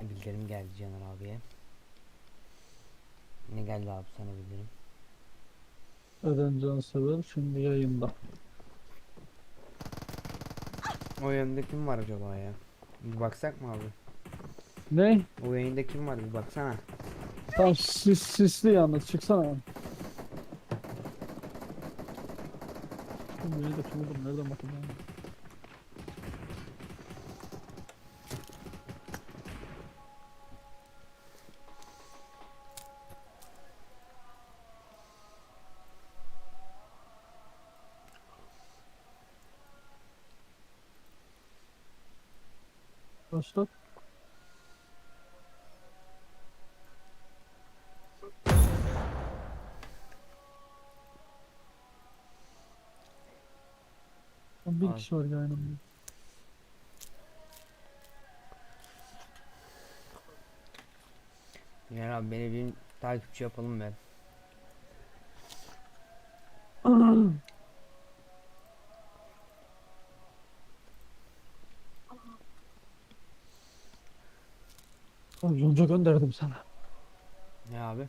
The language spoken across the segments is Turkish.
Bildirim geldi Caner abiye. Ne geldi abi sana bildirim? Eren Cansever şimdi yayında. O yayında kim var acaba ya? Bir baksak mı abi? Ne? O yayında kim var bir baksana. Tam sis, sisli yalnız çıksana. Oğlum Nerede kim oğlum? Nereden bakayım Lan Bir Abi. kişi var yayınımda. Caner abi beni bir takipçi yapalım ben. Yonca gönderdim sana. Ne abi?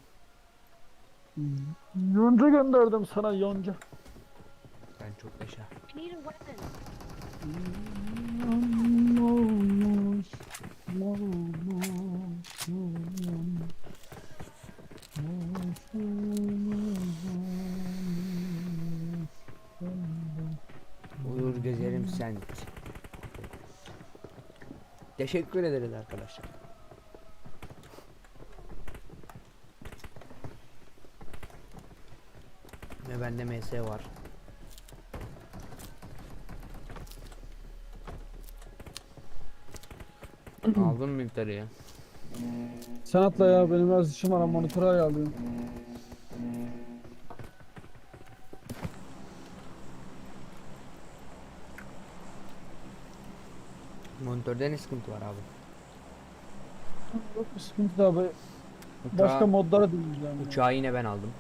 Yonca gönderdim sana yonca. Ben çok yaşa. Uyur gezerim sen. Teşekkür ederiz arkadaşlar. Bende MS var. Aldın mı yukarıya? Sen atla ya benim biraz işim var monitörü ayarlıyorum. Monitörde ne sıkıntı var abi? Yok bir sıkıntı da abi. Uçağı, Başka modlara deneyeceğim. yani. uçağı yine ben aldım.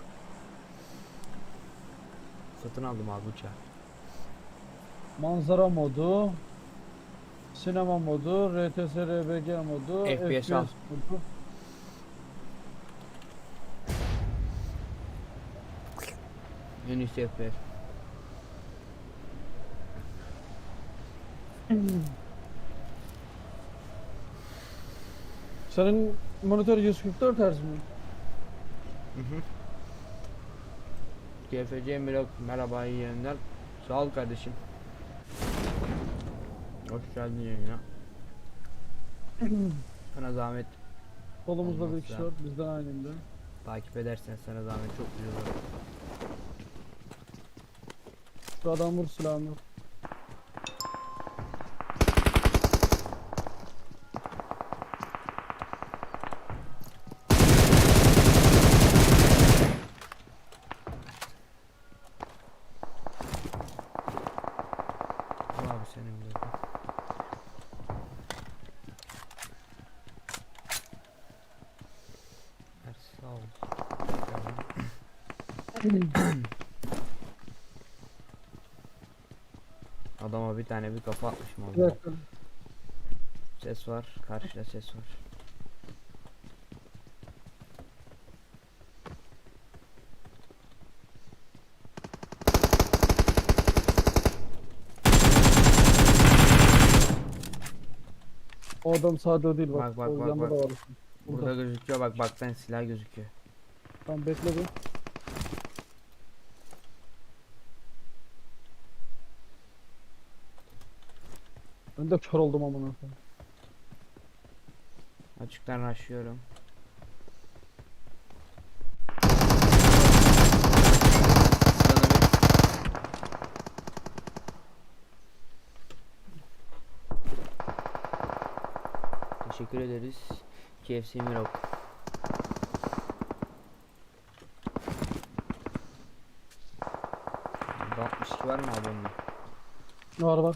Satın aldım abi uçağı. Manzara modu. Sinema modu, RTS RBG modu, FPS al. modu. En üst FPS. Senin monitör 144 Hz mi? Hı hı. GFC Mirok merhaba iyi yayınlar. Sağ ol kardeşim. Hoş geldin yayına. Sana zahmet Kolumuzda bir kişi var bizden aynıydı. takip edersen sana zahmet çok güzel olur. Şu adam vur silahını. Al abi senin bir de. Mersi, Sağ ol. Adama bir tane bir kafa atmışım dakika. Ses var. Karşıda ses var. O adam o değil bak. Bak, bak, o bak, bak. Burada Burada. gözüküyor bak baktan silah gözüküyor. Tamam bekle bir. Ben de kör oldum amına koyayım. Açıktan bir. Teşekkür ederiz. KFC Mirok. Burada 62 var mı abi onun? Var var.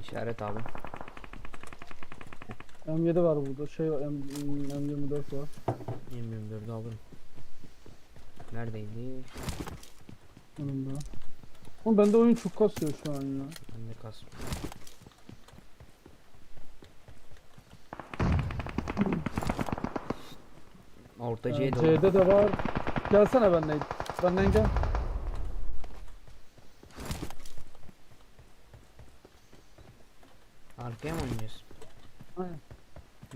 İşaret abi. M7 var burada. Şey var, M, M24 var. 24'ü alırım. Neredeydi? Önümde. Oğlum bende oyun çok kasıyor şu an ya. Ben de kasım. Orta C'de o. C'de de var. Gelsene benimle. Benden gel. Arkaya mı oynayacağız?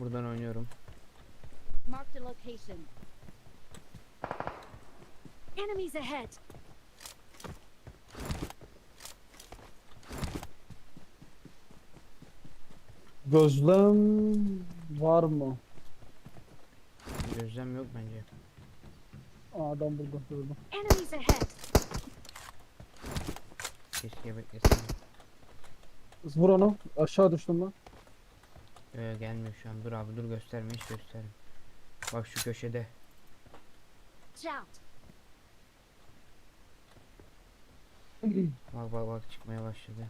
Buradan oynuyorum. Marked a location. Enemies ahead. Gözlem var mı? Gözlem yok bence. Aa, adam burada. Burada. Enemies ahead. Keşke beklesem. Kız Vur onu. Aşağı düştüm ben. Ee, gelmiyor şu an. Dur abi dur gösterme hiç gösterme. Bak şu köşede. Bak bak bak çıkmaya başladı.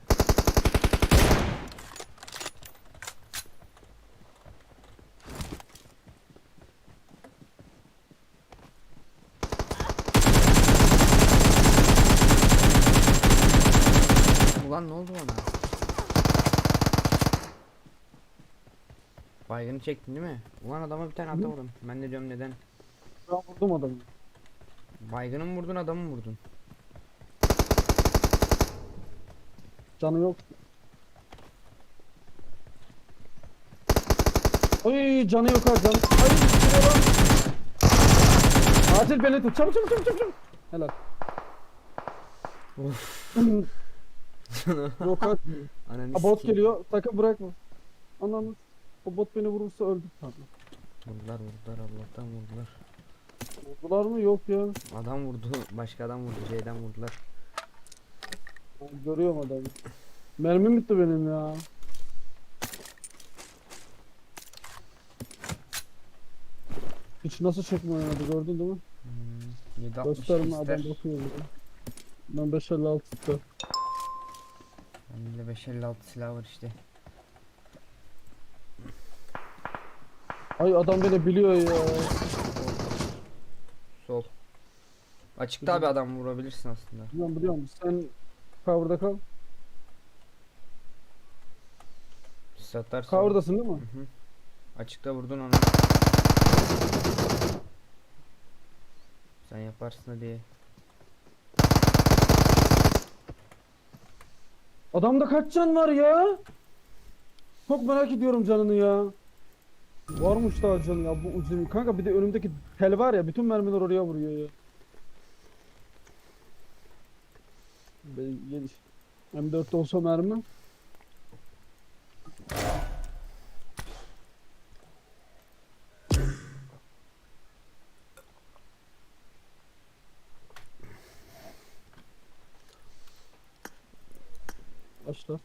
Ulan ne oldu bana? Baygını çektin değil mi? Ulan adama bir tane ata vurdun. Ben de diyorum neden? Ben vurdum adamı. Baygını mı vurdun adamı mı vurdun? Canı yok. Oy canı yok ha canı. Ay şuraya lan. Acil beni tut. Çabuk çabuk çabuk çabuk. Helal. yok ha. Ananı bot sikeyim. geliyor. Sakın bırakma. Ananı. O bot beni vurursa öldüm. Tamam. Vurdular vurdular Allah'tan vurdular. Vurdular mı? Yok ya. Adam vurdu. Başka adam vurdu. C'den vurdular. Ben görüyorum adamı. Mermim bitti benim ya. Hiç nasıl çekme oynadı gördün değil mi? Hmm, 760 Gösterme adam bakıyor bize. Ben 556 tutar. Bende de 556 silah var işte. Ay adam beni biliyor ya. Sol. Açıkta abi adam vurabilirsin aslında. Biliyorum biliyorum. Sen cover'da kal. Siz atarsın. Cover'dasın değil mi? Hı hı. Açıkta vurdun onu. Sen yaparsın diye. Adamda kaç can var ya? Çok merak ediyorum canını ya. Varmış daha canı ya bu uzun. Kanka bir de önümdeki tel var ya bütün mermiler oraya vuruyor ya. Ben geliş. M4'te olsa mermi. Başla.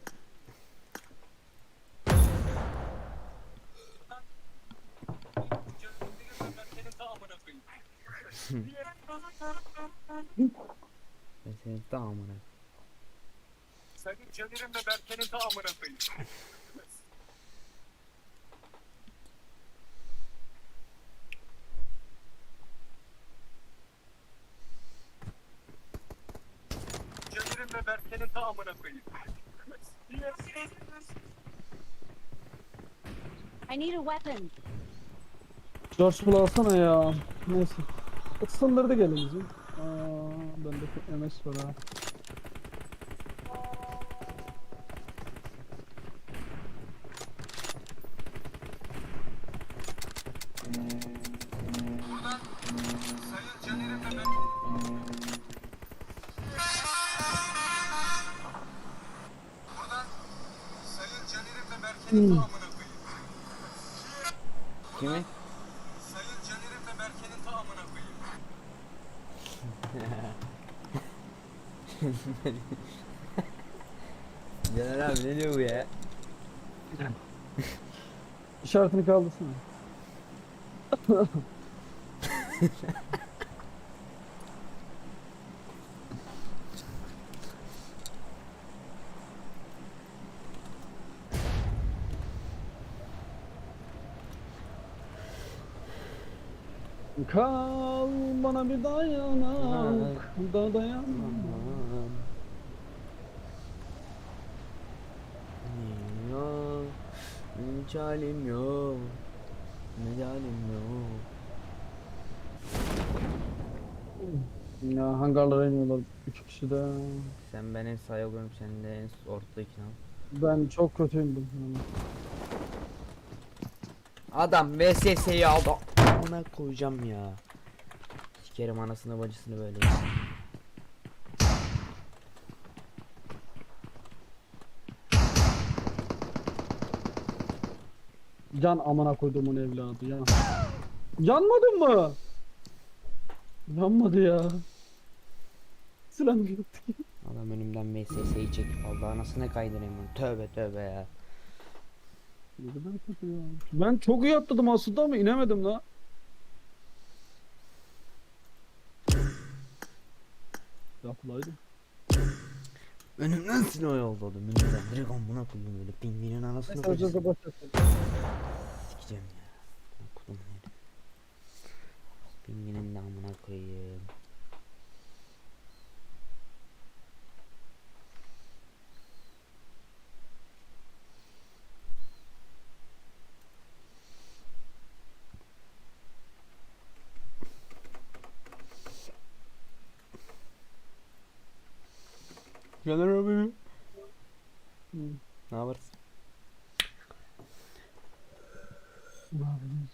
Ben senin tamamını. Senin Caner'in ve Berke'nin tamamına koyayım. Caner'in ve Berke'nin tamamına koyayım. I need a weapon. George Bull alsana ya. Neyse. Da gelin bizim. Aa, bende MS var ha. Sayın Caner'in ve Berke'nin Buradan Sayın Caner'in ve Berke'nin tamamına koyayım. Kimi? Sayın Caner'in ve Berke'nin tamamına koyayım. Caner abi ne diyor bu ya? İşaretini kaldırsana. Kal bana bir dayanak da dayanamam. Yok. Hiç halim yok. Mecalim yok. Ya hangarlara iniyorlar üç kişi de. Sen ben en sağa sen de en ortadakini al. Ben çok kötüyüm. Yani. Adam VSS'yi aldı. Ona koyacağım ya. Sikerim anasını bacısını böyle. Can amına koyduğumun evladı ya. Yanmadın mı? Yanmadı ya. Silahım yoktu. Adam önümden VSS'yi çekip aldı. Anasına kaydırayım. Tövbe tövbe ya. Ne kadar kötü ya. Ben çok iyi atladım aslında ama inemedim la. Yapılaydı. Önümden silah yolladım. Önümden direkt amına koyayım böyle. Pingvinin anasını Neyse Sikeceğim ya. Okudum herif. Pingvinin de amına koyayım. Caner abi. Hı. Ne yaparsın? Ne yapayım?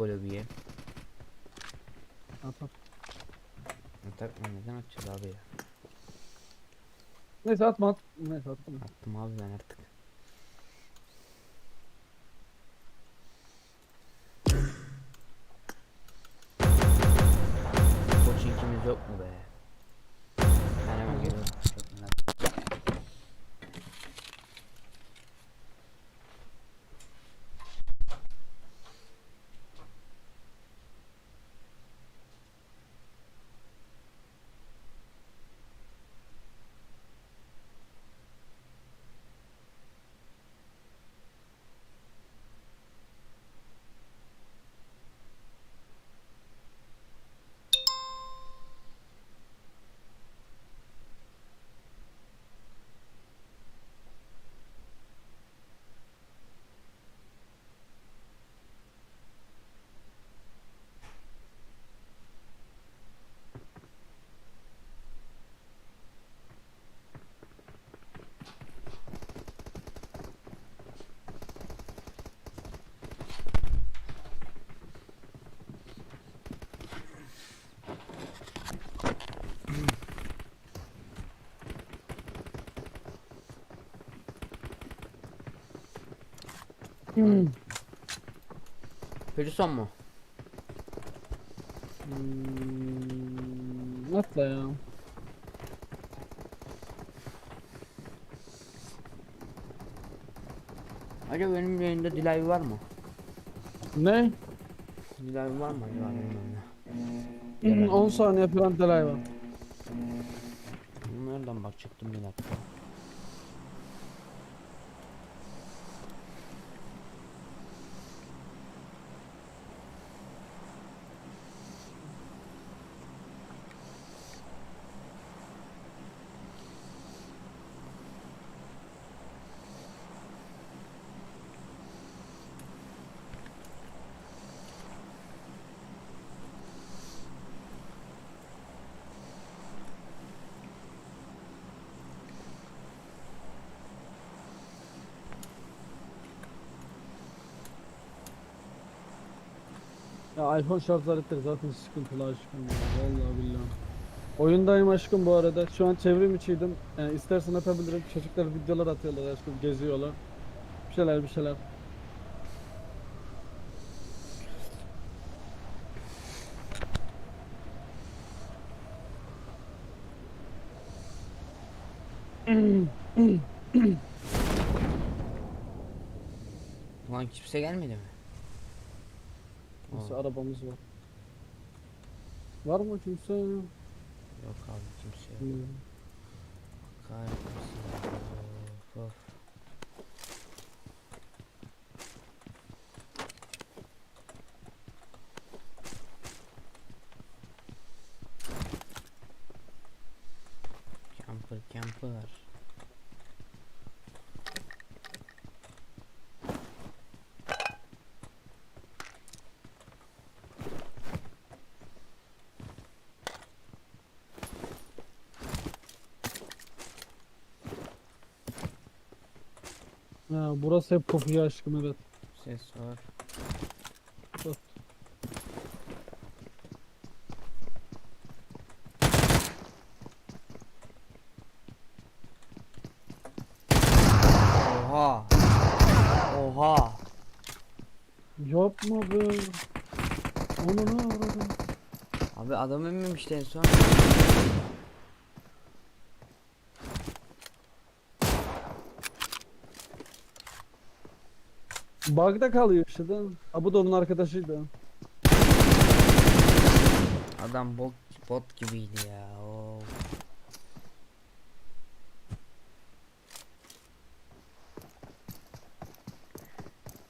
O lobiye. Atar. Atak mı? Neden atacağız abi ya? Neyse atma at. Neyse atma. Attım abi ben artık. Koçinkimiz yok mu be? Ben hemen geliyorum. Çok merak- Hmm. Peki son mu? Hmm, atla ya. Acaba benim yayında delay var mı? Ne? Delay var mı acaba benim yayında? Hmm, Herhalde. 10 saniye falan delay var. Nereden bakacaktım bir dakika. Ya iPhone şarj aletleri zaten sıkıntılı aşkım ya. Vallahi billahi. Oyundayım aşkım bu arada. Şu an çevrim içiydim. Yani istersen atabilirim. Çocuklar videolar atıyorlar aşkım. Geziyorlar. Bir şeyler bir şeyler. Ulan kimse gelmedi mi? Neyse arabamız var. Var mı kimse? Yok abi kimse. Hmm. Bakar. Camper camper. Ha, burası hep kopuyor aşkım evet. Ses var. Dur. Oha. Oha. Yapma be. Onu ne? Abi adam inmemişti en son. Bug'da kalıyor işte de. Ha bu da onun arkadaşıydı. Adam bot bot gibiydi ya. Oo.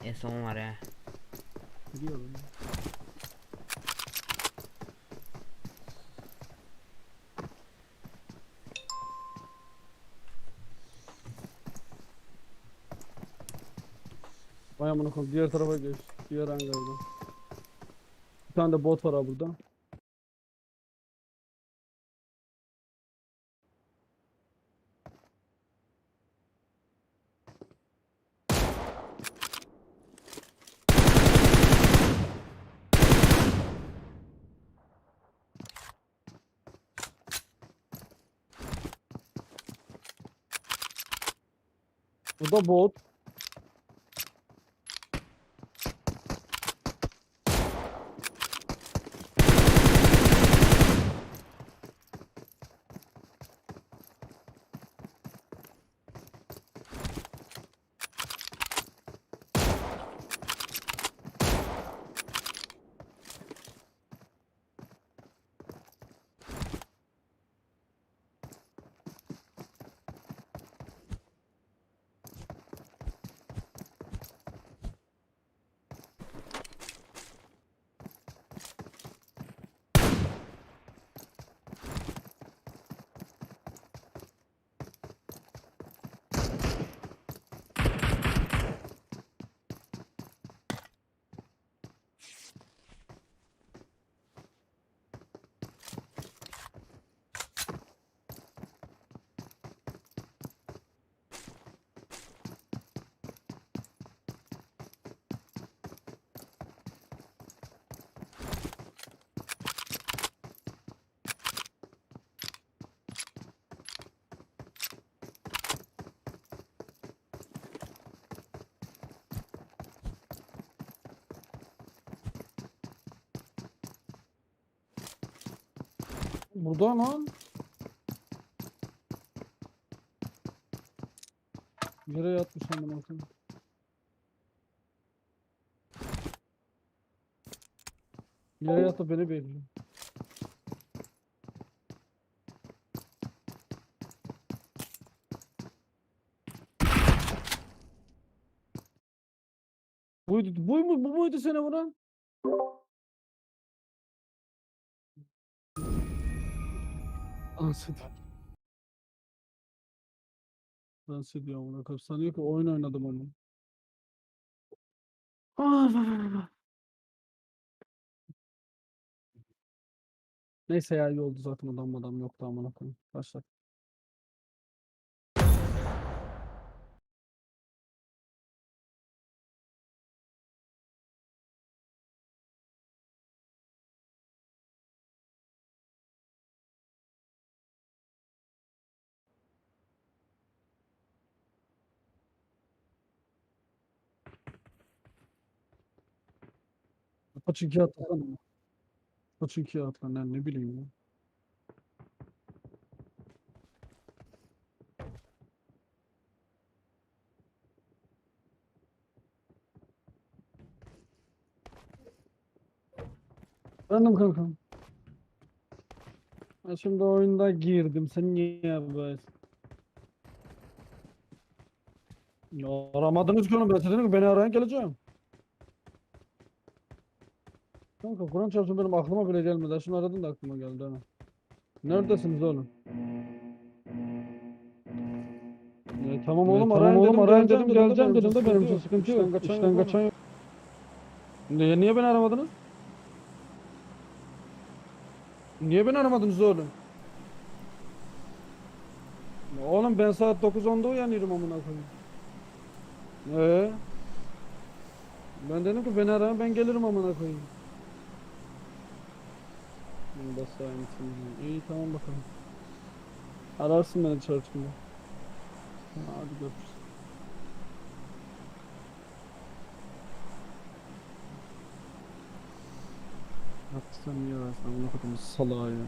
En son var ya. Biliyorum. Koyayım diğer tarafa geç. Diğer hangarda. Bir tane de bot var ha burada. Bu da bot. Burada lan. Yere yatmış amına koyayım. Yere yatıp beni bekliyor. Buydu, bu mu, bu muydu seni vuran? Dans ediyor. Dans ediyor amına koyayım. Sanıyor ki oyun oynadım onu. Neyse ya iyi oldu zaten adam adam yoktu amına koyayım. Başla. Kaç iki atlasana. Kaç iki atla ne, ne bileyim ya. Efendim kankam. Ben şimdi oyunda girdim. Sen niye yapıyorsun? Ya aramadınız ki onu. Ben size dedim ki beni arayın geleceğim. Kanka Kur'an çarpsın benim aklıma bile gelmedi. Şimdi aradın da aklıma geldi ha. Neredesiniz oğlum? E, tamam oğlum tamam arayın oğlum, dedim, arayın dedim, geleceğim dedim de benim için sıkıntı yok. İşten kaçan yok. Niye, niye beni aramadınız? Niye beni aramadınız oğlum? Oğlum ben saat 9-10'da uyanıyorum amına koyayım. Ee? Ben dedim ki beni arayın ben gelirim amına koyayım. Da aynısını. İyi tamam bakalım. Ararsın beni. Ha, Hadi görüşürüz. Ya sen amına koyayım salağa ya.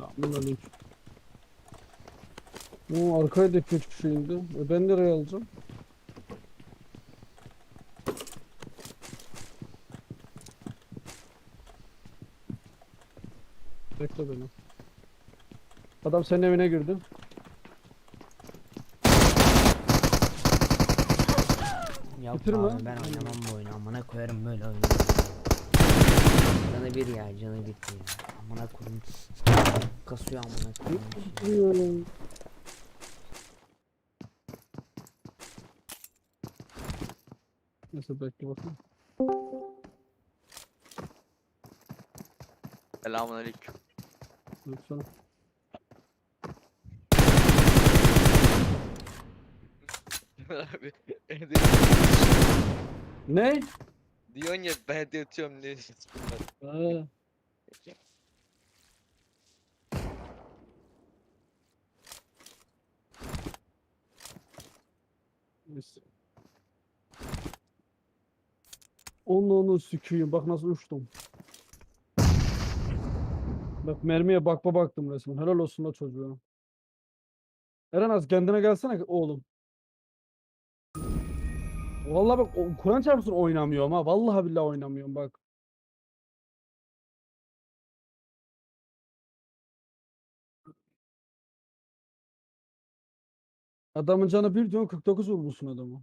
Selamünaleyküm. O arkaya da 2-3 kişi indi. E ben nereye alacağım? Bekle beni. Adam senin evine girdi. Bitirme. abi ben oynamam bu oyunu amına koyarım böyle oyunu. Canı bir ya canı bir ya. Amına koyayım. Kasıyor amına koyayım. Neyse bekle bakayım. Selamünaleyküm. Lütfen. abi. evde Ne? Diyorsun ya ben de yatıyorum ne bunlar. Neyse. Onu onu süküyüm. Bak nasıl uçtum. Bak mermiye bakma baktım resmen. Helal olsun da çocuğa. Eren az kendine gelsene oğlum. Vallahi bak Kur'an çarpsın oynamıyorum ha. Vallahi billahi oynamıyorum bak. Adamın canı bir diyorsun 49 vurmuşsun adamı.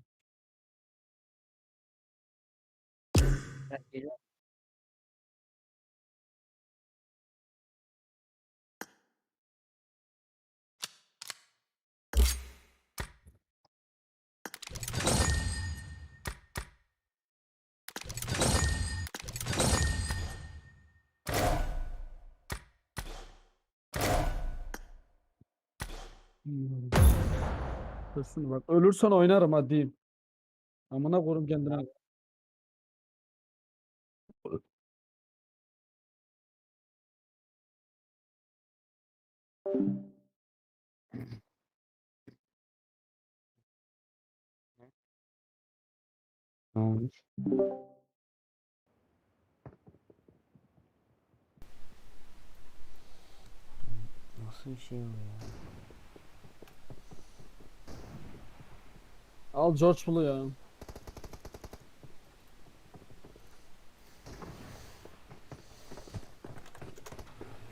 Hmm. Dursun bak ölürsen oynarım ha diyeyim. Amına koyayım kendine. Ne olmuş? Nasıl bir şey bu ya? Al George Bull'u ya.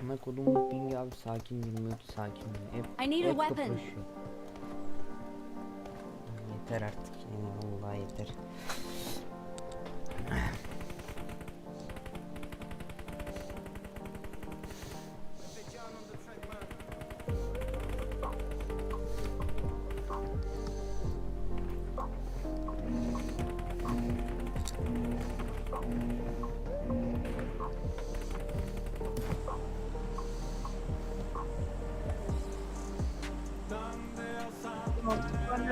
Amına kodumun ping abi sakin 23 sakin hep I need a hep weapon. Yeter artık yani vallahi yeter.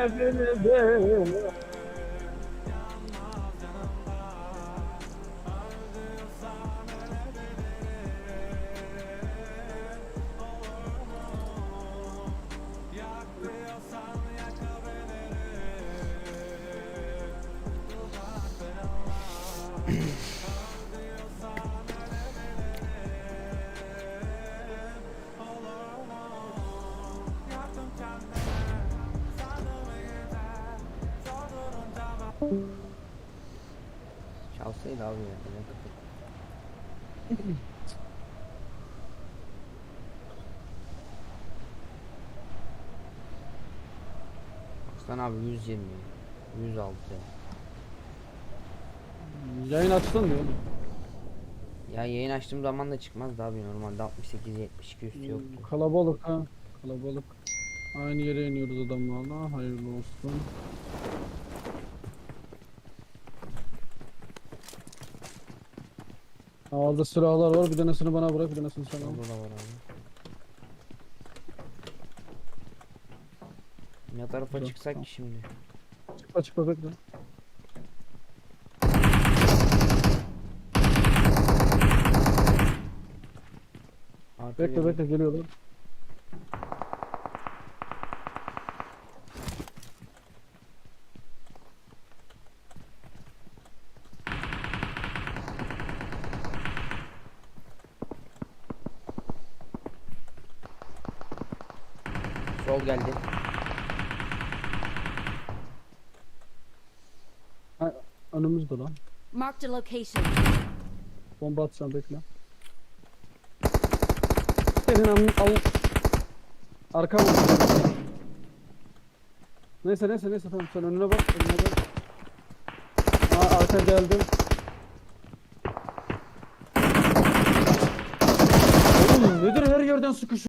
I'm in the Ebenezer Çalsaydı abi ya. Baksana abi 120 106 Yayın açtın diyor. Ya yayın açtığım zaman da çıkmazdı abi normalde 68 72 üstü yoktu. Kalabalık ha. Kalabalık. Aynı yere iniyoruz adamlarla. Hayırlı olsun. Orada silahlar var. Bir tanesini bana bırak, bir tanesini sana. al. Orada da var abi. Ne tarafa Dur, çıksak tamam. ki şimdi? Çıkma çıkma bekle. Bekle bekle geliyorlar. Doktor geldi. Ha, önümüzde lan. Marked a location. Bomba atacağım bekle. Senin anın al. Arka mı? Neyse neyse neyse tamam sen önüne bak. Önüne bak. Aa arka geldim. Oğlum nedir her yerden sıkış